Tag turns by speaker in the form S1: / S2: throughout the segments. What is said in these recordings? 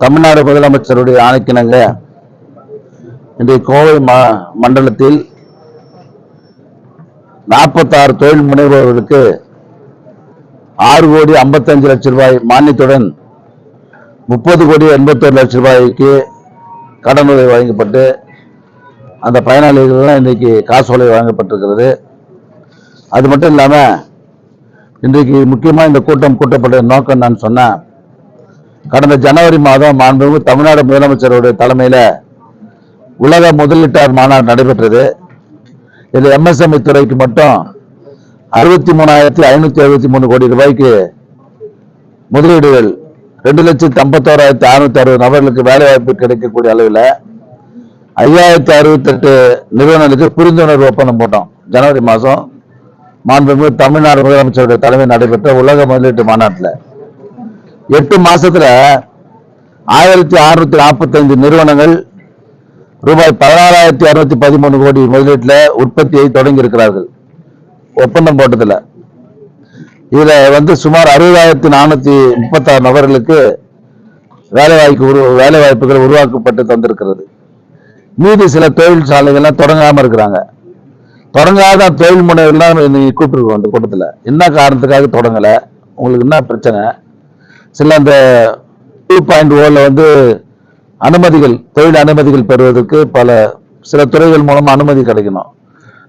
S1: தமிழ்நாடு முதலமைச்சருடைய ஆணைக்கிணங்க இன்றைய கோவை மண்டலத்தில் நாற்பத்தாறு தொழில் முனைவோர்களுக்கு ஆறு கோடி ஐம்பத்தஞ்சு லட்சம் ரூபாய் மானியத்துடன் முப்பது கோடி எண்பத்தொரு லட்சம் ரூபாய்க்கு கடனுதவி வழங்கப்பட்டு அந்த பயனாளிகள்லாம் இன்னைக்கு உதவி வழங்கப்பட்டிருக்கிறது. அது மட்டும் இல்லாமல் இன்றைக்கு முக்கியமாக இந்த கூட்டம் கூட்டப்பட்ட நோக்கம் நான் சொன்னேன் கடந்த ஜனவரி மாதம் மாண்புமிகு தமிழ்நாடு முதலமைச்சருடைய தலைமையில் உலக முதலீட்டார் மாநாடு நடைபெற்றது. இதில் எம்எஸ்எம்இ துறைக்கு மட்டும் அறுபத்தி மூணாயிரத்தி ஐநூத்தி அறுபத்தி மூணு கோடி ரூபாய்க்கு முதலீடுகள் ரெண்டு லட்சத்தி ஐம்பத்தோராயிரத்தி அறுநூத்தி அறுபது நபர்களுக்கு வேலை வாய்ப்பு கிடைக்கக்கூடிய அளவில் ஐயாயிரத்தி அறுபத்தெட்டு நிறுவனங்களுக்கு புரிந்துணர்வு ஒப்பந்தம் போட்டோம். ஜனவரி மாதம் மாண்புமிகு தமிழ்நாடு முதலமைச்சருடைய தலைமை நடைபெற்ற உலக முதலீட்டு மாநாட்டில். எட்டு மாசத்துல ஆயிரத்தி அறுநூத்தி நாற்பத்தைந்து நிறுவனங்கள் ரூபாய் பதினாறாயிரத்தி அறுநூத்தி பதிமூணு கோடி முதலீட்டில் உற்பத்தியை தொடங்கி இருக்கிறார்கள் ஒப்பந்தம் போட்டதுல. இதுல வந்து சுமார் அறுபதாயிரத்தி நானூத்தி முப்பத்தாறு நபர்களுக்கு வேலை வாய்ப்பு உரு வேலை வாய்ப்புகள் உருவாக்கப்பட்டு தந்திருக்கிறது. மீதி சில தொழிற்சாலைகள்லாம் தொடங்காம இருக்கிறாங்க. தொடங்காத தொழில் முனைவர்கள்லாம் நீங்கள் கூப்பிட்டுருக்கோம் இந்த கூட்டத்தில். என்ன காரணத்துக்காக தொடங்கலை? உங்களுக்கு என்ன பிரச்சனை? சில அந்த டூ பாயிண்ட் ஓவில் வந்து அனுமதிகள் தொழில் அனுமதிகள் பெறுவதற்கு பல சில துறைகள் மூலமாக அனுமதி கிடைக்கணும்.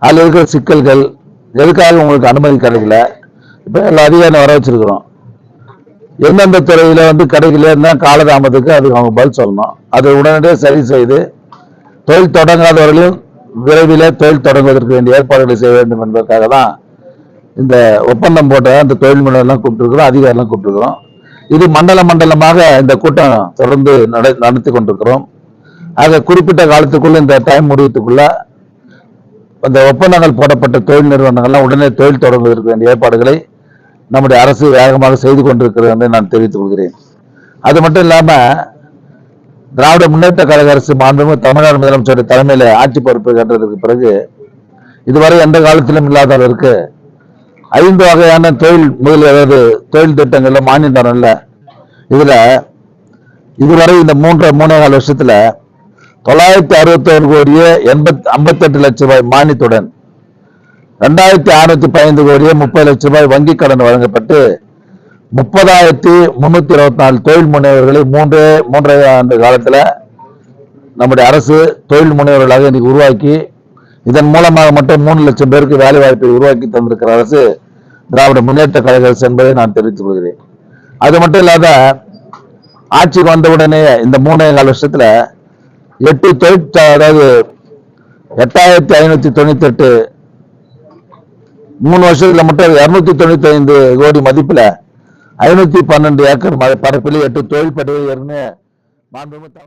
S1: அதில் இருக்கிற சிக்கல்கள் எதுக்காக உங்களுக்கு அனுமதி கிடைக்கல? இப்போ எல்லா அதிகாரம் வர வச்சுருக்குறோம். எந்தெந்த துறையில் வந்து கிடைக்கலன்னா காலதாமத்துக்கு அதுக்கு அவங்க பதில் சொல்லணும். அதை உடனடியாக சரி செய்து தொழில் தொடங்காதவர்களையும் விரைவில் தொழில் தொடங்குவதற்கு வேண்டிய ஏற்பாடுகளை செய்ய வேண்டும் என்பதற்காக தான் இந்த ஒப்பந்தம் போட்ட அந்த தொழில் முனைவெல்லாம் கூப்பிட்டுருக்குறோம் அதிகாரிலாம் கூப்பிட்டுருக்குறோம். இது மண்டல மண்டலமாக இந்த கூட்டம் தொடர்ந்து நட நடத்தி கொண்டிருக்கிறோம். ஆக குறிப்பிட்ட காலத்துக்குள்ள இந்த டைம் முடிவத்துக்குள்ள அந்த ஒப்பந்தங்கள் போடப்பட்ட தொழில் நிறுவனங்கள்லாம் உடனே தொழில் தொடங்குவதற்கு வேண்டிய ஏற்பாடுகளை நம்முடைய அரசு வேகமாக செய்து கொண்டிருக்கிறது என்று நான் தெரிவித்துக் கொள்கிறேன். அது மட்டும் இல்லாமல் திராவிட முன்னேற்ற கழக அரசு மாண்புமிகு தமிழ்நாடு முதலமைச்சருடைய தலைமையில் ஆட்சி பொறுப்பு கேட்டதற்கு பிறகு இதுவரை எந்த காலத்திலும் இல்லாத அளவிற்கு ஐந்து வகையான தொழில் முதல் அதாவது தொழில் திட்டங்கள்ல மானியம் தரம்ல இதுல இதுவரை இந்த மூன்று மூணே கால வருஷத்துல தொள்ளாயிரத்தி அறுபத்தோரு கோடியே எண்பத் ஐம்பத்தெட்டு லட்சம் ரூபாய் மானியத்துடன் ரெண்டாயிரத்தி அறுநூத்தி பதினைந்து கோடியே முப்பது லட்சம் ரூபாய் வங்கிக் கடன் வழங்கப்பட்டு முப்பதாயிரத்தி முன்னூத்தி இருபத்தி நாலு தொழில் முனைவர்களை மூன்றே மூன்றரை ஆண்டு காலத்துல நம்முடைய அரசு தொழில் முனைவர்களாக இன்னைக்கு உருவாக்கி இதன் மூலமாக மட்டும் மூணு லட்சம் பேருக்கு வேலை வாய்ப்பை உருவாக்கி தந்திருக்கிற அரசு திராவிட முன்னேற்ற கழக அரசு என்பதை நான் தெரிவித்துக் கொள்கிறேன். அது மட்டும் இல்லாத ஆட்சிக்கு வந்தவுடனே இந்த மூணே கால வருஷத்துல எட்டு தொழிற்சா அதாவது எட்டாயிரத்தி ஐநூத்தி தொண்ணூத்தி எட்டு மூணு வருஷத்துல மட்டும் இருநூத்தி தொண்ணூத்தி ஐந்து கோடி மதிப்புல ஐநூத்தி பன்னெண்டு ஏக்கர் பரப்பில் எட்டு தொழில் படுகை மாண்புமிகு